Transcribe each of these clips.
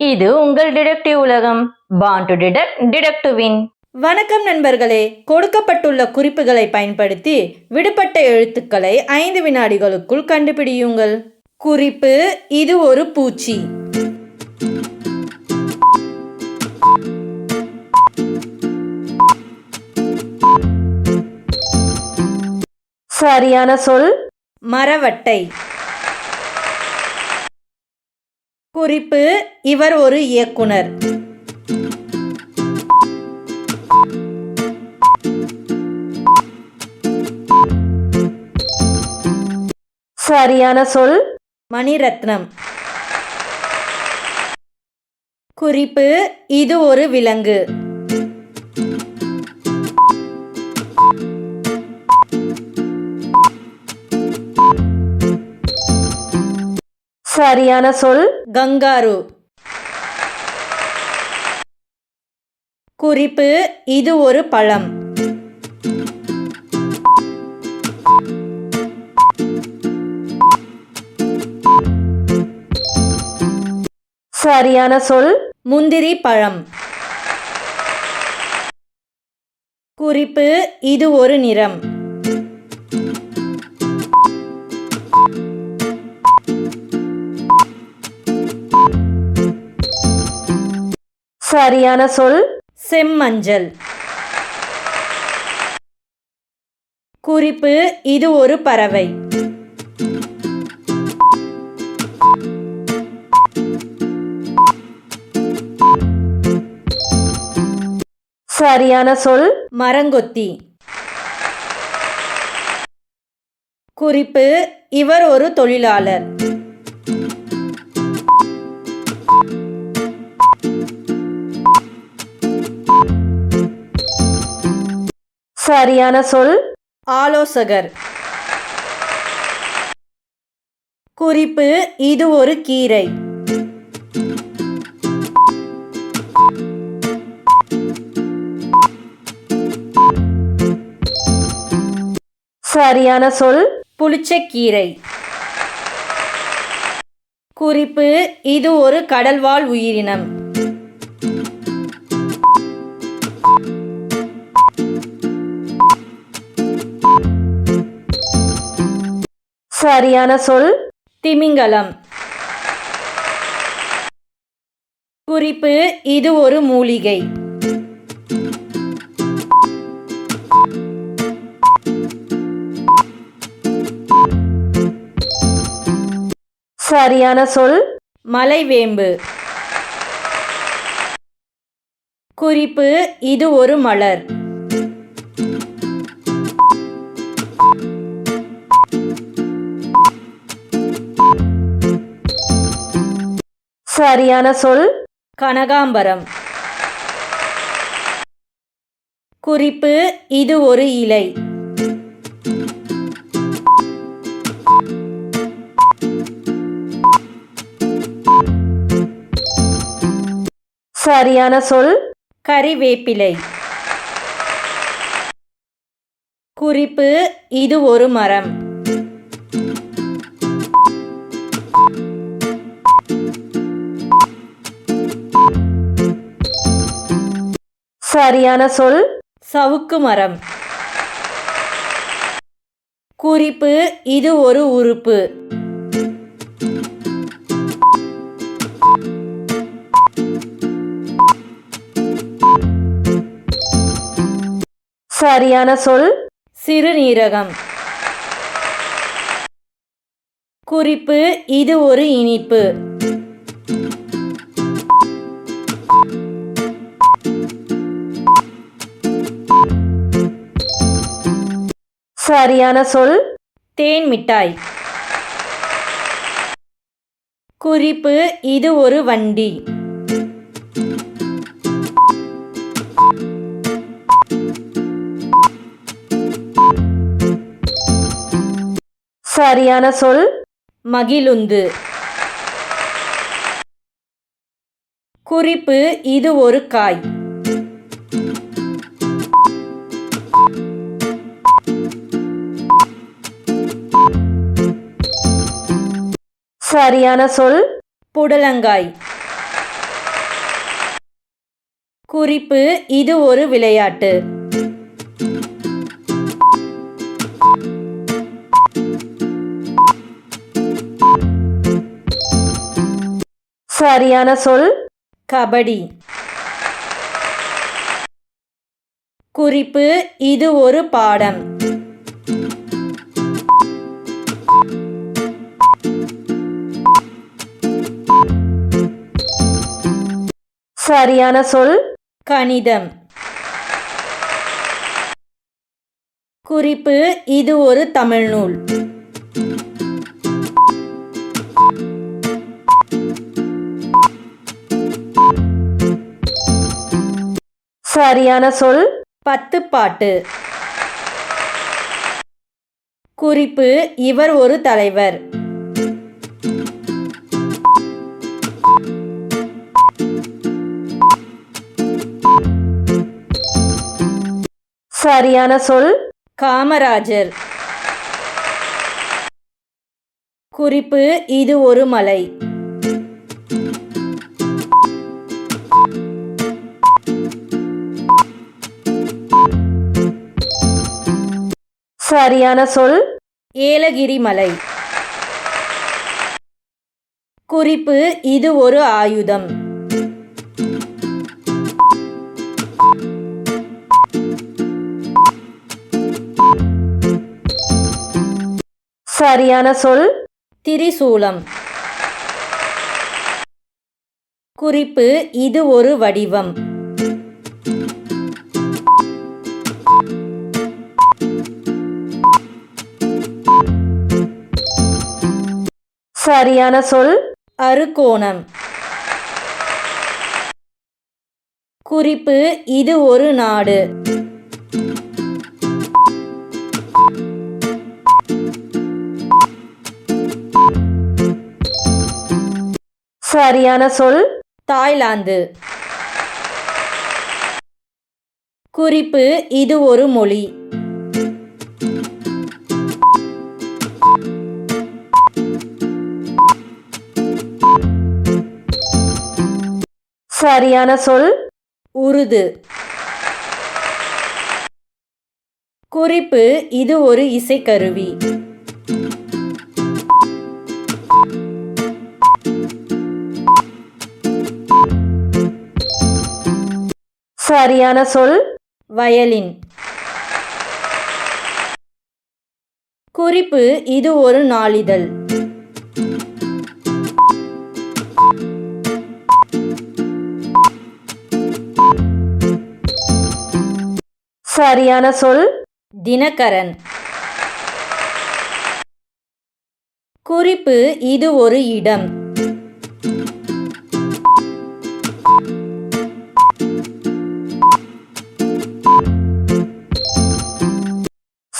இது உங்கள் டிடெக்டிவ் உலகம் born to detect detect to win வணக்கம் நண்பர்களே. கொடுக்கப்பட்டுள்ள குறிப்புகளை பயன்படுத்தி விடுபட்ட எழுத்துக்களை ஐந்து வினாடிகளுக்குள் கண்டுபிடியுங்கள். குறிப்பு இது ஒரு பூச்சி. சரியான சொல்? மரவட்டை. குறிப்பு இவர் ஒரு இயக்குனர். சரியான சொல். மணிரத்னம். குறிப்பு இது ஒரு விலங்கு. சரியான சொல்? கங்காரு. குறிப்பு இது ஒரு பழம். சரியான சொல்? முந்திரி பழம். குறிப்பு இது ஒரு நிறம். சரியான சொல்? செம்மஞ்சள். குறிப்பு இது ஒரு பறவை. சரியான சொல்? மரங்கொத்தி. குறிப்பு இவர் ஒரு தொழிலாளர். சரியான சொல்? ஆலோசகர். குறிப்பு இது ஒரு கீரை. சரியான சொல்? புளிச்சக்கீரை குறிப்பு இது ஒரு கடல்வாழ் உயிரினம். சரியான சொல்? திமிங்கலம். குறிப்பு இது ஒரு மூலிகை. சரியான சொல்? மலைவேம்பு. குறிப்பு இது ஒரு மலர். சரியான சொல்? கனகாம்பரம். குறிப்பு இது ஒரு இலை. சரியான சொல்? கறிவேப்பிலை. குறிப்பு இது ஒரு மரம். சரியான சொல்? சவுக்கு மரம். குறிப்பு இது ஒரு உறுப்பு. சரியான சொல்? சிறுநீரகம். குறிப்பு இது ஒரு இனிப்பு. சரியான சொல்? தேன் மிட்டாய். குறிப்பு இது ஒரு வண்டி. சரியான சொல்? மகிழுந்து. குறிப்பு இது ஒரு காய். சரியான சொல்? புடலங்காய். குறிப்பு இது ஒரு விளையாட்டு. சரியான சொல்? கபடி. குறிப்பு இது ஒரு பாடம். சரியான சொல்? கணிதம். குறிப்பு இது ஒரு தமிழ் நூல். சரியான சொல்? பத்து பாட்டு. குறிப்பு இவர் ஒரு தலைவர். சரியான சொல்? காமராஜர். குறிப்பு இது ஒரு மலை. சரியான சொல்? ஏலகிரி மலை. குறிப்பு இது ஒரு ஆயுதம். சரியான சொல்? திரிசூலம். குறிப்பு இது ஒரு வடிவம். சரியான சொல்? அறுகோணம். குறிப்பு இது ஒரு நாடு. சரியான சொல்? தாய்லாந்து. குறிப்பு இது ஒரு மொழி. சரியான சொல்? உருது. குறிப்பு இது ஒரு இசைக்கருவி. சரியான சொல்? வயலின். குறிப்பு இது ஒரு நாளிதழ். சரியான சொல்? தினகரன். குறிப்பு இது ஒரு இடம்.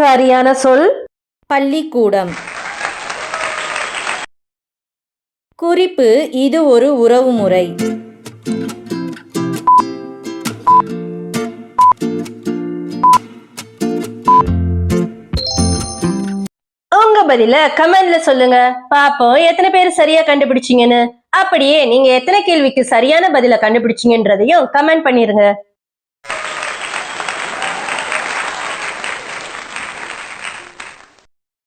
சரியான சொல்? பள்ளிக்கூடம். குறிப்பு இது ஒரு உறவுமுறை. உங்க பதில கமெண்ட்ல சொல்லுங்க. பாப்போம் எத்தனை பேர் சரியா கண்டுபிடிச்சீங்கன்னு. அப்படியே நீங்க எத்தனை கேள்விக்கு சரியான பதில கண்டுபிடிச்சீங்கன்றதையும் கமெண்ட் பண்ணிருங்க.